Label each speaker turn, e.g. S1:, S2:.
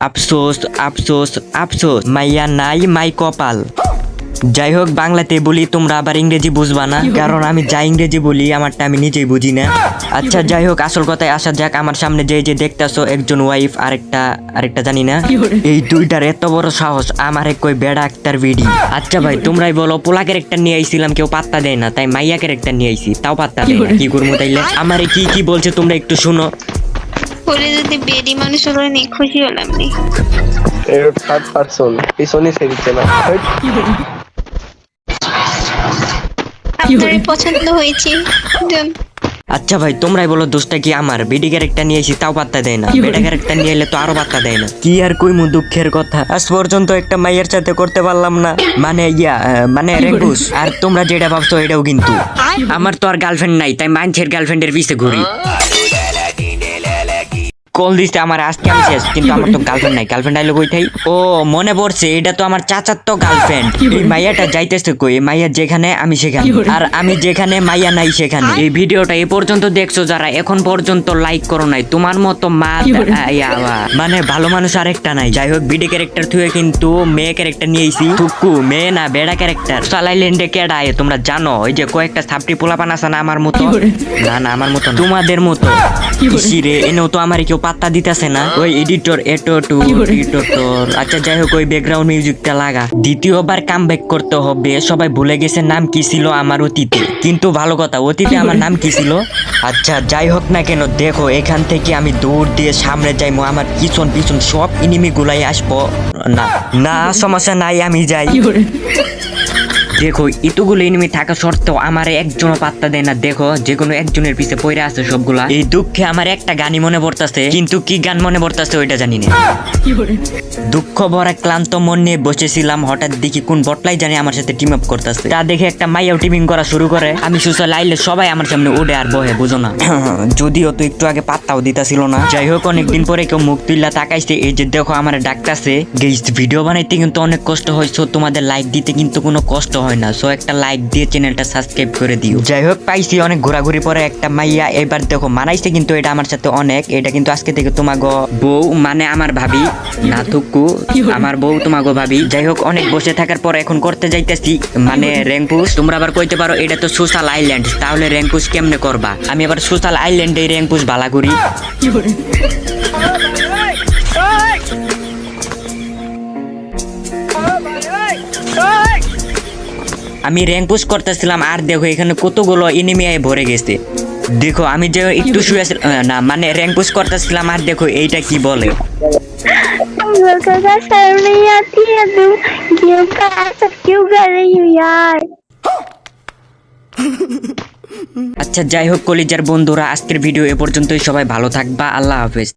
S1: আফসোস আফসোস আফসোস। মাইয়া নাই মাই কপাল। যাই হোক বাংলাতে বলি তোমরা আবার ইংরেজি বুঝবা না। কারণ আমি যা ইংরেজি বলি আমারটা আমি নিজেই বুঝি না। আচ্ছা যাই হোক আসল কথায় আসা যাক আমার সামনে যে যে দেখতেছো একজন ওয়াইফ আরেকটা আরেকটা জানি না। এই দুইটার এত বড় সাহস আমার কই বেড়া একটার ভিডি আচ্ছা ভাই তোমরাই বলো পোলা ক্যারেক্টার নিয়ে আইছিলাম কেউ পাত্তা দেয় না তাই মাইয়া ক্যারেক্টার নিয়ে আইছি তাও পাত্তা দেয় না কি করব তাইলে? আমারে কি কি বলছে তোমরা একটু শুনো।
S2: পরে যদি বেডি মানুষ হলো নি খুশি হলাম নি।
S3: এর থার্ড পারসন পিছনে সে দিচ্ছে না।
S2: আপনার পছন্দ হয়েছে।
S1: আচ্ছা ভাই তোমরাই বলো দোষটা কি আমার? বিডি ক্যারেক্টার নিয়ে এসি তাও পাত্তা দেয় না। বেটা ক্যারেক্টার নিয়ে এলে তো আরও পাত্তা দেয় না। কি আর কইমু দুঃখের কথা? আজ পর্যন্ত একটা মাইয়ের সাথে করতে পারলাম না। মানে ইয়া মানে রেঙ্গুস আর তোমরা যেটা ভাবছ এটাও কিন্তু। আমার তো আর গার্লফ্রেন্ড নাই তাই মানছের গার্লফ্রেন্ডের পিছে ঘুরি। কল দিতে আমার আজকে আমি শেষ কিন্তু আমার তো গার্লফ্রেন্ড নাই গার্লফ্রেন্ড আইলো কই থাই ও মনে পড়ছে এটা তো আমার চাচার তো গার্লফ্রেন্ড এই মাইয়াটা যাইতেছে কই? এই মাইয়া যেখানে আমি সেখানে। আর আমি যেখানে মাইয়া নাই সেখানে। এই ভিডিওটা এই পর্যন্ত দেখছ যারা এখন পর্যন্ত লাইক করো নাই। তোমার মতো মা মানে ভালো মানুষ আরেকটা নাই। যাই হোক বিডি ক্যারেক্টার থুয়ে কিন্তু মেয়ে ক্যারেক্টার নিয়েছি থুকু মেয়ে না বেড়া ক্যারেক্টার সালাইল্যান্ডে কেডা তোমরা জানো। ওই যে কয়েকটা সাপটি পোলাপান আছে না আমার মতো? না না আমার মতো। তোমাদের মতো। ইসিরে এনেও তো আমার কেউ পাত্তা দিতেছে না। ওই এডিটর এটো টু এডিটর আচ্ছা যাই হোক ওই ব্যাকগ্রাউন্ড মিউজিকটা লাগা। দ্বিতীয়বার কাম করতে হবে। সবাই ভুলে গেছে নাম কি ছিল আমার অতীতে। কিন্তু ভালো কথা অতীতে আমার নাম কি ছিল? আচ্ছা যাই হোক না কেন দেখো এখান থেকে আমি দৌড় দিয়ে সামনে যাইমো। আমার পিছন পিছন সব ইনিমি গুলাই আসব। না না সমস্যা নাই আমি যাই। দেখো এতগুলো এনিমি থাকা সত্ত্বেও আমার একজনও পাত্তা দেয় না। দেখো যে কোনো একজনের পিছে পড়ে আছে সবগুলা। এই দুঃখে আমার একটা গানই মনে পড়তাছে কিন্তু কি গান মনে পড়তাছে ওইটা জানি না। দুঃখ ভরা ক্লান্ত মন নিয়ে বসেছিলাম হঠাৎ দেখি কোন বটলাই জানি আমার সাথে টিম আপ করতেছে। তা দেখে একটা মাইয়াও টিমিং করা শুরু করে। আমি সুসা লাইলে সবাই আমার সামনে উঠে আর বহে বুঝো না। যদিও তো একটু আগে পাত্তাও দিতাছিল না। যাই হোক অনেকদিন পরে কেউ মুখ তুইলা তাকাইছে এই যে দেখো আমার ডাকতাছে। গেইস ভিডিও বানাইতে কিন্তু অনেক কষ্ট হয় সো তোমাদের লাইক দিতে কিন্তু কোনো কষ্ট হয় না। সো একটা লাইক দিয়ে চ্যানেলটা সাবস্ক্রাইব করে দিও। যাই হোক পাইছি, অনেক ঘোরাঘুরি পরে একটা মাইয়া। এবার দেখো, মানাইছে কিন্তু এটা আমার সাথে অনেক। এটা কিন্তু আজকে থেকে তোমাগো বউ মানে আমার ভাবি না থুকু আমার বউ, তোমাগো ভাবি। যাই হোক অনেক বসে থাকার পর এখন করতে যাইতেছি। মানে র্যাঙ্কুস তোমরা আবার কইতে পারো, এটা তো সোশ্যাল আইল্যান্ড তাহলে র্যাঙ্কুস কেমনে করবা? আমি আবার সোশ্যাল আইল্যান্ডে র্যাঙ্কুস বালা করি। আমি র্যাঙ্ক পুশ করতেছিলাম আর দেখো এখানে কতগুলো এনিমিয়ায় ভরে গেছে। দেখো, আমি যে একটু শুয়ে না মানে র্যাঙ্ক পুশ করতেছিলাম আর দেখো এইটা কি বলে। আচ্ছা যাই হোক কলিজার বন্ধুরা, আজকের ভিডিও এ পর্যন্তই। সবাই ভালো থাকবা, আল্লাহ হাফেজ।